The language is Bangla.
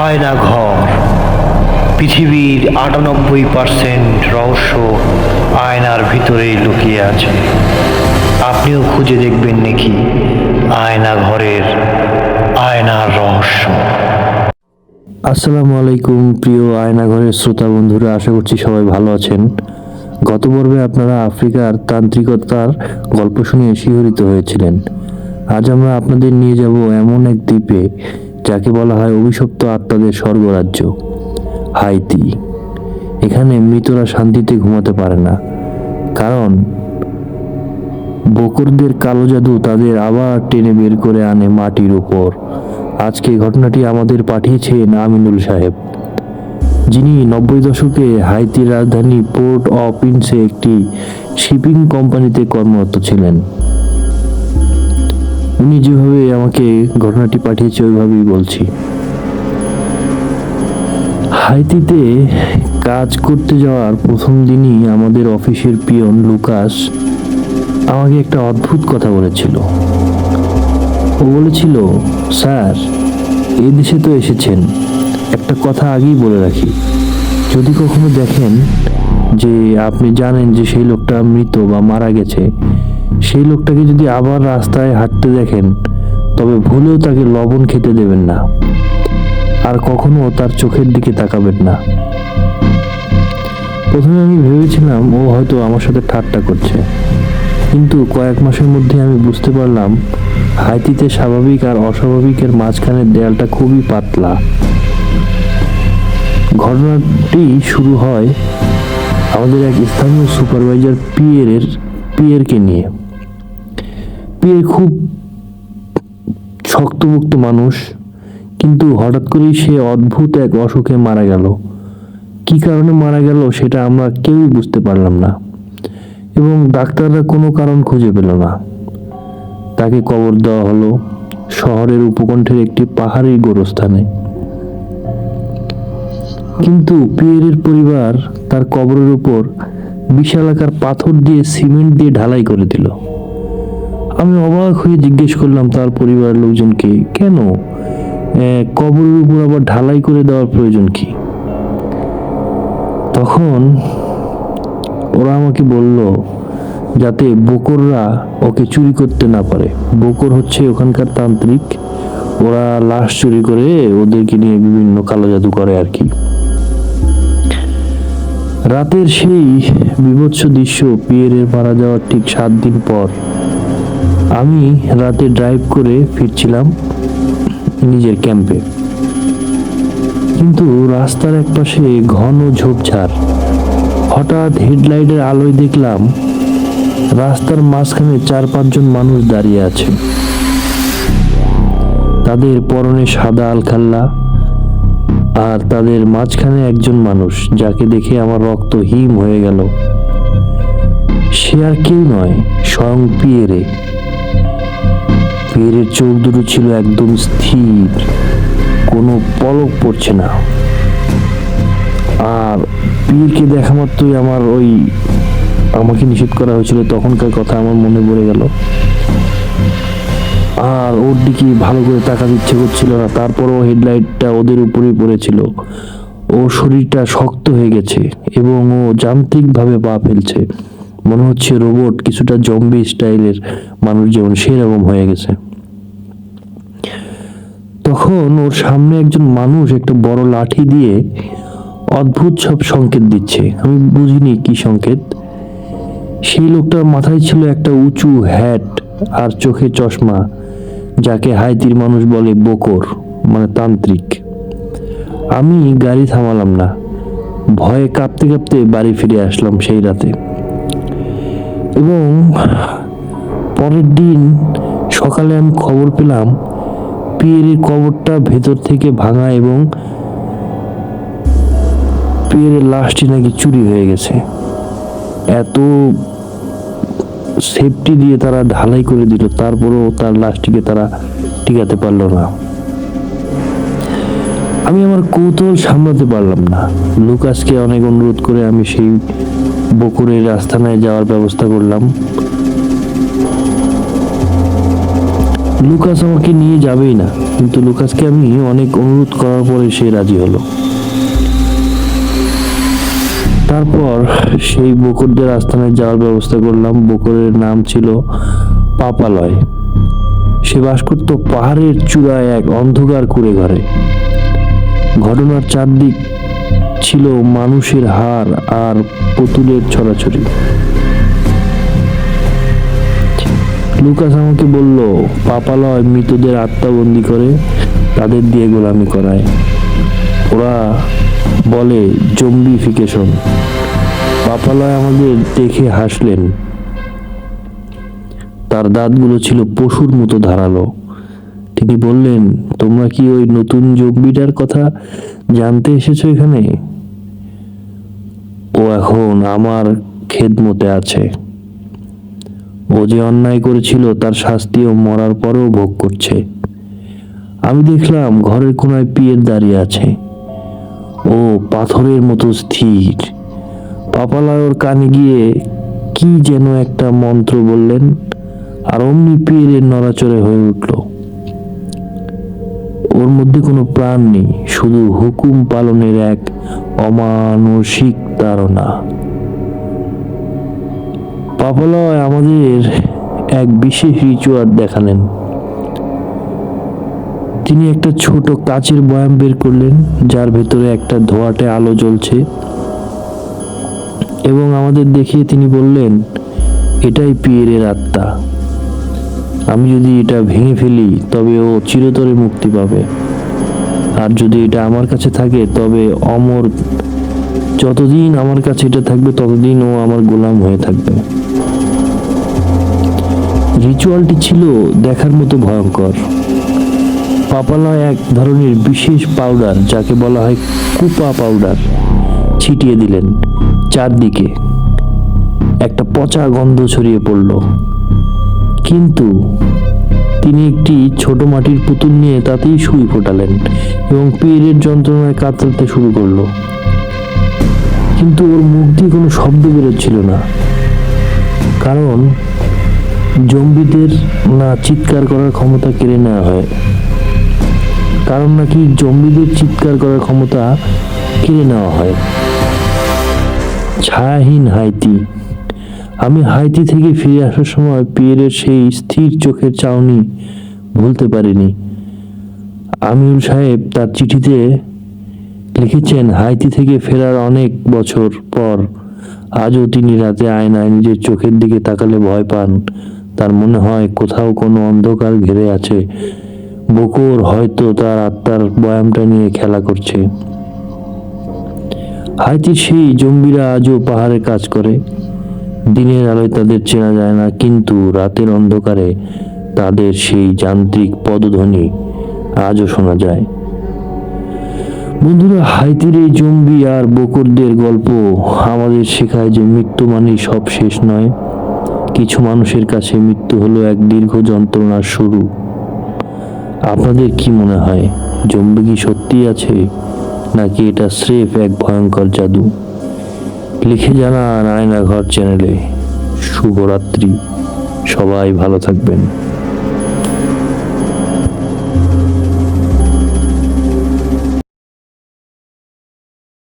আয়না ঘর। পৃথিবীর আটানব্বই পার্সেন্ট রহস্য আয়নার ভিতরেই লুকিয়ে আছে। আপনিও খুঁজে দেখবেন নাকি আয়না ঘরের আয়নার রহস্য। আসসালামু আলাইকুম, প্রিয় আয়নাঘরের শ্রোতা বন্ধুরা, আশা করছি সবাই ভালো আছেন। গত পর্বে আপনারা আফ্রিকার তান্ত্রিকতার গল্প শুনে শিহরিত হয়েছিলেন। আজ আমরা আপনাদের নিয়ে যাব এমন এক দ্বীপে যাকে বলা হয় অভিশপ্ত আত্মাদের স্বর্গরাজ্য, হাইতি। এখানে মৃতরা শান্তিতে ঘুমাতে পারে না, কারণ বকরদের কালো জাদু তাদের আবার টেনে বের করে আনে মাটির উপর। আজকে ঘটনাটি আমাদের পাঠিয়েছেন আমিনুল সাহেব, যিনি নব্বই দশকে হাইতির রাজধানী পোর্ট অফ প্রিন্সে একটি শিপিং কোম্পানিতে কর্মরত ছিলেন। উনি যেভাবে আমাকে ঘটনাটি পাঠিয়েছে, ওইভাবেই বলছি। হাইতিতে কাজ করতে যাওয়ার প্রথম দিনই আমাদের অফিসের পিয়ন লুকাস আমাকে একটা অদ্ভুত কথা বলেছিল। ও বলেছিল, স্যার এই দেশে তো এসেছেন। একটা কথা আগেই বলে রাখি। যদি কখনো দেখেন যে আপনি জানেন যে সেই লোকটা মৃত বা মারা গেছে সেই লোকটাকে যদি আবার রাস্তায় হাঁটতে দেখেন, তবে ভুলেও তাকে লবণ খেতে দেবেন না। আর কখনো তার চোখের দিকে তাকাবেন না। প্রথমে আমি ভেবেছিলাম, ও হয়তো আমার সাথে ঠাট্টা করছে। কিন্তু কয়েক মাসের মধ্যে আমি বুঝতে পারলাম, হাইতিতে স্বাভাবিক আর অস্বাভাবিকের মাঝখানের দেয়ালটা খুবই পাতলা। ঘটনাটি শুরু হয় আমাদের এক স্থানীয় সুপারভাইজার পিয়েরের পিয়েরকে নিয়ে। পিয়ের খুব শক্তমুক্ত মানুষ। কিন্তু হঠাৎ করেই সে অদ্ভুত এক অসুখে মারা গেল। কি কারণে মারা গেল সেটা আমরা কেউই বুঝতে পারলাম না। এবং ডাক্তাররা কোনো কারণ খুঁজে পেল না। তাকে কবর দেওয়া হলো শহরের উপকণ্ঠের একটি পাহাড়ি গোরস্থানে। কিন্তু পিয়েরের পরিবার তার কবরের উপর বিশালাকার পাথর দিয়ে সিমেন্ট দিয়ে ঢালাই করে দিল। আমি অবাক হয়ে জিজ্ঞেস করলাম তার পরিবারের লোকজনকে, কেন? কবরের উপর আবার ঢালাই করে দেওয়ার প্রয়োজন কি? তখন ওরা আমাকে বলল, যাতে বকররা ওকে চুরি করতে না পারে। বকর হচ্ছে ওখানকার তান্ত্রিক। ওরা লাশ চুরি করে ওদেরকে নিয়ে বিভিন্ন কালো জাদু করে আর কি। রাতের সেই বিভৎস দৃশ্য, পিয়েরের মারা যাওয়ার ঠিক সাত দিন পর আমি রাতে ড্রাইভ করে ফিরছিলাম নিজের ক্যাম্পে কিন্তু রাস্তার একপাশে ঘন ঝোপঝাড়। হঠাৎ হেডলাইটের আলোয় দেখলাম রাস্তার মাঝখানে চার পাঁচজন মানুষ দাঁড়িয়ে আছে। তাদের পরনে সাদা আলখাল্লা আর তাদের মাঝখানে একজন মানুষ যাকে দেখে আমার রক্ত হিম হয়ে গেল। সে আর কেউ নয়, স্বয়ং পিয়েরে। পিয়েরের চোখ দুটো ছিল একদম স্থির। কোনো পলক পড়ছে না। আর পীরকে দেখা মাত্রই আমার ওই আমাকে নিষেধ করা হয়েছিল, তখনকার কথা আমার মনে পড়ে গেল। আর ওর দিকে ভালো করে তাকাতে ইচ্ছে করছিল না, তারপরও হেডলাইটটা ওদের উপরেই পড়েছিল। ও শরীরটা শক্ত হয়ে গেছে এবং ও যান্ত্রিকভাবে পা ফেলছে। মনে হচ্ছে রোবট কিছুটা জম্বি স্টাইলের মানুষ যেমন সেরকম হয়ে গেছে। তখন ওর সামনে একজন মানুষ একটা বড় লাঠি দিয়ে অদ্ভুত সব সংকেত দিচ্ছে। আমি বুঝিনি কি সংকেত। সেই লোকটার মাথায় ছিল একটা উঁচু হ্যাট আর চোখে চশমা, যাকে হাইতির মানুষ বলে বকর মানে তান্ত্রিক। আমি গাড়ি থামালাম না। ভয়ে কাঁপতে কাঁপতে বাড়ি ফিরে আসলাম সেই রাতে। এবং পরের দিন সকালে আমি খবর পেলাম পিয়েরের কবরটা ভেতর থেকে ভাঙা এবং পিয়েরের লাশটি নাকি চুরি হয়ে গেছে। এত সেফটি দিয়ে তারা ঢালাই করে দিল, তারপরেও তার লাশটিকে তারা টিকাতে পারল না। আমি আমার কৌতূহল সামলাতে পারলাম না। লুকাসকে অনেক অনুরোধ করে আমি সেই বকুরের আস্থানায় যাওয়ার ব্যবস্থা করলাম। লুকাস আমাকে নিয়ে যাবেই না, কিন্তু লুকাসকে আমি অনেক অনুরোধ করার পরে সে রাজি হলো। তারপর সেই বকুরদের আস্থানায় যাওয়ার ব্যবস্থা করলাম। বকুরের নাম ছিল পাপালয়। সে বাস করত পাহাড়ের চূড়ায় এক অন্ধকার কুড়ে ঘরে। ঘটনার চারদিক ছিল মানুষের হার আর পুতুলের ছড়াছড়ি। লুকাস আমাকে বলল, পাপালয় মৃতদের আত্মাবন্দি করে, তাদের দিয়ে গোলামি করায়। ওরা বলে, জম্বিফিকেশন। পাপালয় আমাদের দেখে হাসলেন। তার দাঁতগুলো ছিল পশুর মতো ধারালো। তিনি বললেন, তোমরা কি ওই নতুন জম্বিটার কথা জানতে এসেছ এখানে? ও এখন আমার খেদমতে আছে। ও যে অন্যায় করেছিল, তার শাস্তিও মরার পরেও ভোগ করছে। আমি দেখলাম ঘরের কোনায় পিয়ের দাঁড়িয়ে আছে। ও পাথরের মতো স্থির। পাপালয় ওর কানে গিয়ে কি যেন একটা মন্ত্র বললেন, আর অমনি পিয়ের নড়াচড়ে হয়ে উঠল। ওর মধ্যে কোনো প্রাণ নেই, শুধু হুকুম পালনের এক অমানসিক তাড়না পাপালয় আমাদের এক বিশেষ রিচুয়াল দেখালেন। তিনি একটা ছোট কাচের বয়াম বের করলেন, যার ভেতরে একটা ধোয়াটে আলো জ্বলছে। এবং আমাদের দেখিয়ে তিনি বললেন, এটাই পিয়েরের আত্মা। আমি যদি এটা ভেঙে ফেলি, তবে ও চিরতরে মুক্তি পাবে। আর যদি এটা আমার কাছে থাকে, তবে অমর যতদিন আমার কাছে এটা থাকবে, ততদিন ও আমার গোলাম হয়ে থাকবে। রিচুয়ালটি ছিল দেখার মতো ভয়ঙ্কর। পাপালয় এক ধরনের বিশেষ পাউডার, যাকে বলা হয় কুপা পাউডার, ছিটিয়ে দিলেন। চারদিকে একটা পচা গন্ধ ছড়িয়ে পড়ল। কিন্তু তিনি একটি ছোট মাটির পুতুল নিয়ে তাতেই সুই ফোটালেন এবং পীরের যন্ত্রণায় কাতরাতে শুরু করল। কিন্তু ওর মুখ দিয়ে কোনো শব্দ বেরোচ্ছিল না। কারণ জম্বিদের না চিৎকার করার ক্ষমতা কেড়ে নেওয়া হয়। কারণ নাকি জম্বিদের চিৎকার করার ক্ষমতা কেড়ে নেওয়া হয়। ছায়াহীন হাইতি। আমি হাইতি থেকে ফিরে আসার সময় পিয়েরের সেই স্থির চোখের চাউনি ভুলতে পারিনি। আমিউল সাহেব তার চিঠিতে লিখেছেন, হাইতি থেকে ফেরার অনেক বছর পর আজও তিনি রাতে আয়নায় নিজের চোখের দিকে তাকালে ভয় পান। তার মনে হয়, কোথাও কোনো অন্ধকার ঘিরে আছে। বকুর হয়তো তার আত্মার বয়ামটা নিয়ে খেলা করছে। হাইতির সেই জম্বিরা আজও পাহাড়ে কাজ করে। দিনের আলোয় তাদের চেনা যায় না, কিন্তু রাতের অন্ধকারে তাদের সেই যান্ত্রিক পদধ্বনি আজও শোনা যায়। বন্ধুরা, হাইতির এই জম্বি আর বকরদের গল্প আমাদের শেখায় যে মৃত্যু মানেই সব শেষ নয়। কিছু মানুষের কাছে মৃত্যু হলো এক দীর্ঘ যন্ত্রণার শুরু। আপনাদের কি মনে হয়, জম্বি কি সত্যি আছে, নাকি এটা স্রেফ এক ভয়ঙ্কর জাদু? লিখে জানান আয়নাঘর চ্যানেলে। শুভরাত্রি। সবাই ভালো থাকবেন।